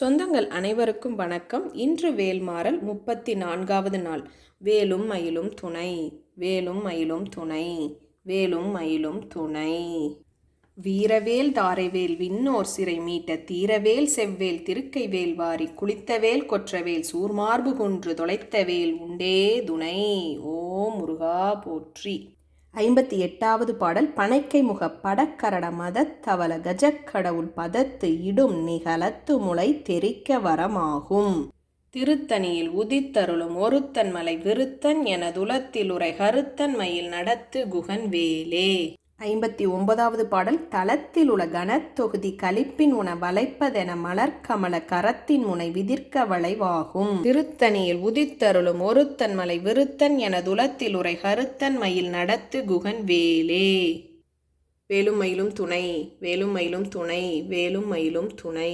சொந்தங்கள் அனைவருக்கும் வணக்கம். இன்று வேல்மாறல் முப்பத்தி நான்காவது நாள். வேலும் மயிலும் துணை. வேலும் மயிலும் துணை. வேலும் மயிலும் துணை. வீரவேல் தாரைவேல் விண்ணோர் சிறை மீட்ட தீரவேல் செவ்வேல் திருக்கை வேல் வாரி குளித்தவேல் கொற்றவேல் சூர்மார்பு குன்று தொலைத்தவேல் உண்டே துணை. ஓ முருகா போற்றி. ஐம்பத்தி எட்டாவது பாடல் பனைக்கை முக படக்கரட மதத்தவல கஜக்கடவுள் பதத்து இடும் நிகழத்து முளை தெரிக்க வரமாகும். திருத்தணியில் உதித்தருளும் ஒருத்தன் மலை விருத்தன் என துலத்தில் உரை கருத்தன் மயில் நடத்து குகன் வேலே. ஐம்பத்தி ஒன்பதாவது பாடல் தளத்தில் உள்ள கனத்தொகுதி கலிப்பின் உண வளைப்பதென மலர்கமல கரத்தின் முனை விதிர்க்க வளைவாகும். திருத்தணியில் உதித்தருளும் ஒருத்தன் மலை விருத்தன் என துலத்தில் உரை கருத்தன் மயில் நடத்து குகன் வேலே. வேலும் மயிலும் துணை வேலும் மயிலும் துணை வேலும் மயிலும் துணை.